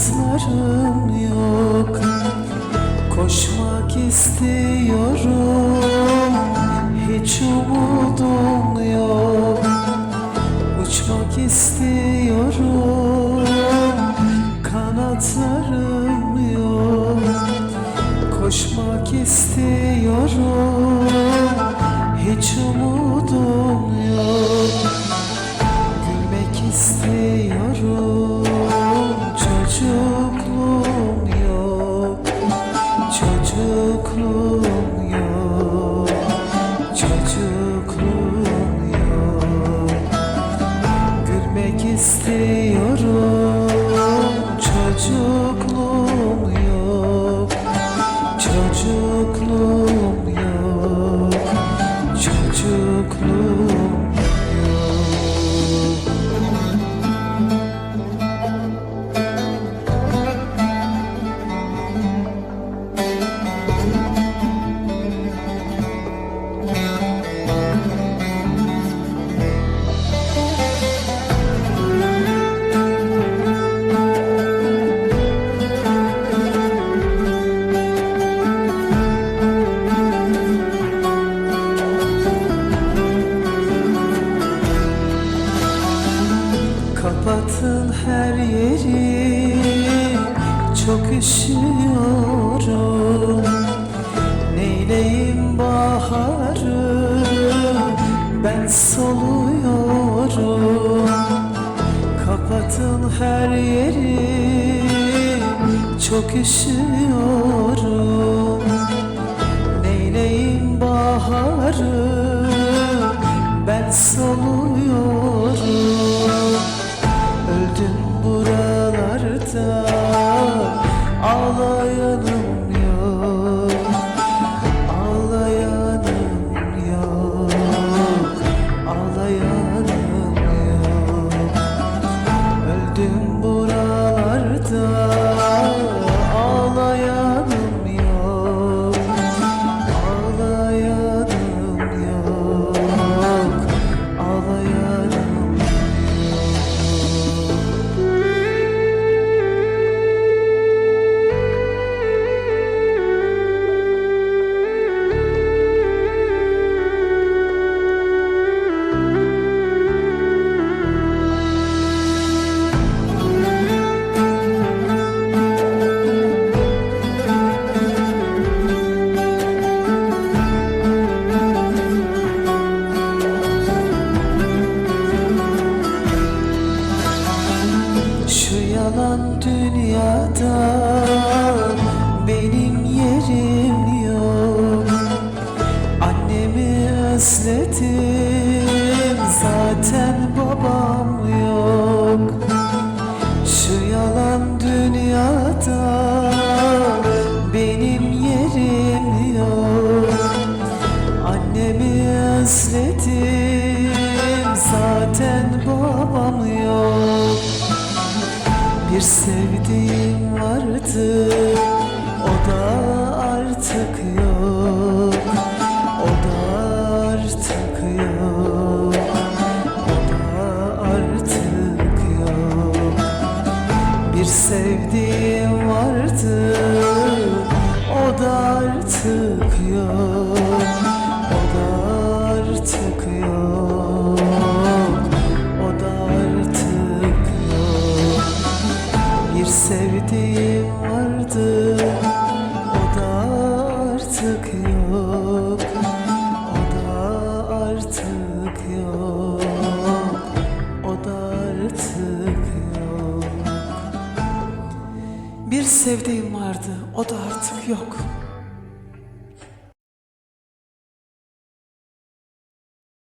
kanatlarım yok. Koşmak istiyorum. Hiç umudum yok. Uçmak istiyorum. Kanatlarım yok. Koşmak istiyorum. Hiç umudum yok. Gülmek istiyorum. Gülmek her yeri Çok üşüyorum. Neyleyim baharı? Ben soluyorum. Kapatın her yeri. Çok üşüyorum. Neyleyim baharı Dayanamam Şu yalan dünyada benim yerim yok. Annemi özledim bir sevdiğim vardı O da artık yok. O da artık yok. O da artık yok. Bir sevdiğim vardı O da artık yok artık yok. O da artık yok. O da artık yok. Bir sevdiğim vardı O da artık yok